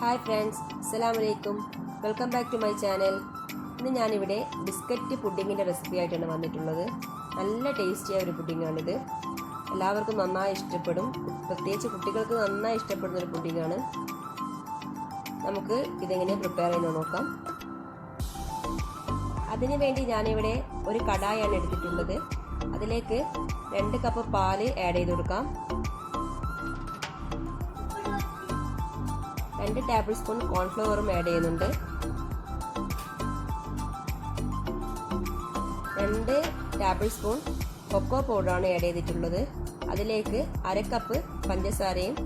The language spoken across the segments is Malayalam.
ഹായ് ഫ്രണ്ട്സ് അസ്സലാം വലൈക്കും welcome back to my channel. ഇന്ന് ഞാനിവിടെ ബിസ്ക്കറ്റ് പുഡിങ്ങിന്റെ റെസിപ്പി ആയിട്ടാണ് വന്നിട്ടുള്ളത്. നല്ല ടേസ്റ്റിയായ ഒരു പുഡിങ്ങാണിത്. എല്ലാവർക്കും നന്നായി ഇഷ്ടപ്പെടും. പ്രത്യേകിച്ച് കുട്ടികൾക്ക് നന്നായി ഇഷ്ടപ്പെടുന്ന ഒരു പുഡിങ്ങാണ്. നമുക്ക് ഇതെങ്ങനെ പ്രിപ്പയർ ചെയ്യുന്നത് നോക്കാം. അതിനു വേണ്ടി ഞാനിവിടെ ഒരു കടായാണ് എടുത്തിട്ടുള്ളത്. അതിലേക്ക് രണ്ട് കപ്പ് പാൽ ആഡ് ചെയ്ത് കൊടുക്കാം. രണ്ട് ടേബിൾ സ്പൂൺ കോൺഫ്ലവറും ആഡ് ചെയ്യുന്നുണ്ട്. രണ്ട് ടേബിൾ സ്പൂൺ കൊക്കോ പൗഡറാണ് ആഡ് ചെയ്തിട്ടുള്ളത്. അതിലേക്ക് അര കപ്പ് പഞ്ചസാരയും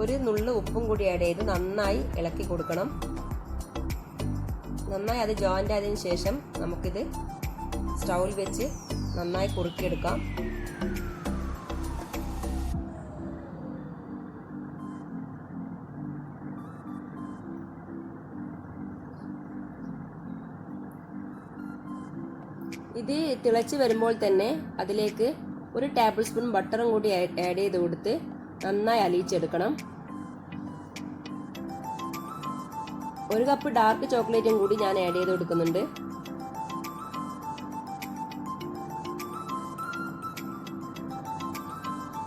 ഒരു നുള്ള് ഉപ്പും കൂടി ആഡ് ചെയ്ത് നന്നായി ഇളക്കി കൊടുക്കണം. നന്നായി അത് ജോയിന്റ് ആയതിനു ശേഷം നമുക്കിത് സ്റ്റൗവിൽ വെച്ച് നന്നായി കുറുക്കിയെടുക്കാം. ഇത് തിളച്ച് വരുമ്പോൾ തന്നെ അതിലേക്ക് ഒരു ടേബിൾ സ്പൂൺ ബട്ടറും കൂടി ആഡ് ചെയ്ത് കൊടുത്ത് നന്നായി അലിയിച്ചെടുക്കണം. ഒരു കപ്പ് ഡാർക്ക് ചോക്ലേറ്റും കൂടി ഞാൻ ആഡ് ചെയ്ത് കൊടുക്കുന്നുണ്ട്.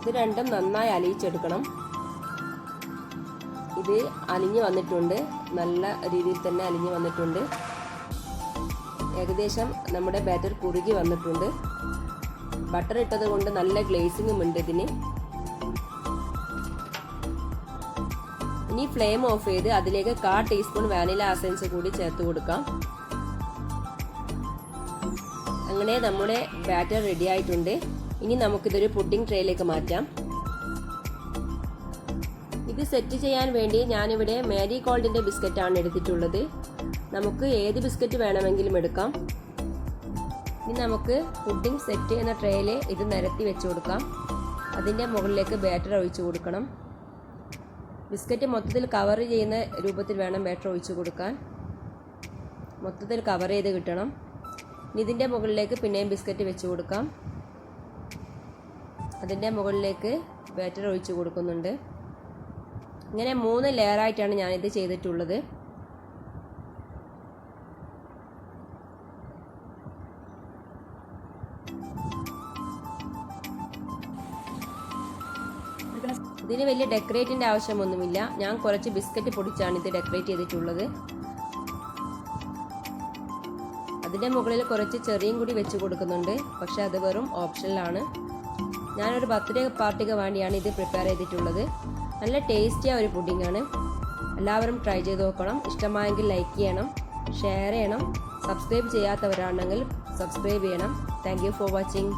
ഇത് രണ്ടും നന്നായി അലിയിച്ചെടുക്കണം. ഇത് അലിഞ്ഞു വന്നിട്ടുണ്ട്. നല്ല രീതിയിൽ തന്നെ അലിഞ്ഞു വന്നിട്ടുണ്ട്. ഏകദേശം നമ്മുടെ ബാറ്റർ കുറുകി വന്നിട്ടുണ്ട്. ബട്ടർ ഇട്ടത് കൊണ്ട് നല്ല ഗ്ലേസിങ്ങും ഉണ്ട് ഇതിന്. ഇനി ഫ്ലെയിം ഓഫ് ചെയ്ത് അതിലേക്ക് കാ ടീസ്പൂൺ വാനില അസൻസ് കൂടി ചേർത്ത് കൊടുക്കാം. അങ്ങനെ നമ്മുടെ ബാറ്റർ റെഡി ആയിട്ടുണ്ട്. ഇനി നമുക്കിതൊരു പുഡിംഗ് ട്രേയിലേക്ക് മാറ്റാം. ഇത് സെറ്റ് ചെയ്യാൻ വേണ്ടി ഞാനിവിടെ മാരി ബിസ്ക്കറ്റ് ആണ് എടുത്തിട്ടുള്ളത്. നമുക്ക് ഏത് ബിസ്ക്കറ്റ് വേണമെങ്കിലും എടുക്കാം. ഇനി നമുക്ക് പുഡിംഗ് സെറ്റ് ചെയ്യുന്ന ട്രേയിൽ ഇത് നിരത്തി വെച്ച് കൊടുക്കാം. അതിന്റെ മുകളിലേക്ക് ബാറ്റർ ഒഴിച്ചു കൊടുക്കണം. ബിസ്ക്കറ്റ് മൊത്തത്തിൽ കവർ ചെയ്യുന്ന രൂപത്തിൽ വേണം ബാറ്റർ ഒഴിച്ചു കൊടുക്കാൻ. മൊത്തത്തിൽ കവർ ചെയ്ത് കിട്ടണം. ഇനി ഇതിന്റെ മുകളിലേക്ക് പിന്നെയും ബിസ്ക്കറ്റ് വെച്ച് കൊടുക്കാം. അതിന്റെ മുകളിലേക്ക് ബാറ്റർ ഒഴിച്ചു കൊടുക്കുന്നുണ്ട്. ഇങ്ങനെ മൂന്ന് ലെയറായിട്ടാണ് ഞാനിത് ചെയ്തിട്ടുള്ളത്. ഇതിന് വലിയ ഡെക്കറേറ്റിന്റെ ആവശ്യമൊന്നുമില്ല. ഞാൻ കുറച്ച് ബിസ്ക്കറ്റ് പൊടിച്ചാണ് ഇത് ഡെക്കറേറ്റ് ചെയ്തിട്ടുള്ളത്. അതിന്റെ മുകളിൽ കുറച്ച് ചെറിയും കൂടി വെച്ച് കൊടുക്കുന്നുണ്ട്. പക്ഷേ അത് വെറും ഓപ്ഷനിലാണ്. ഞാനൊരു ബർത്ത്ഡേ പാർട്ടിക്ക് വേണ്ടിയാണ് ഇത് പ്രിപ്പയർ ചെയ്തിട്ടുള്ളത്. നല്ല ടേസ്റ്റിയായ ഒരു പുഡിങ്ങാണ്. എല്ലാവരും ട്രൈ ചെയ്ത് നോക്കണം. ഇഷ്ടമായെങ്കിൽ ലൈക്ക് ചെയ്യണം ഷെയർ ചെയ്യണം. സബ്സ്ക്രൈബ് ചെയ്യാത്തവരാണെങ്കിൽ സബ്സ്ക്രൈബ് ചെയ്യണം. Thank for watching.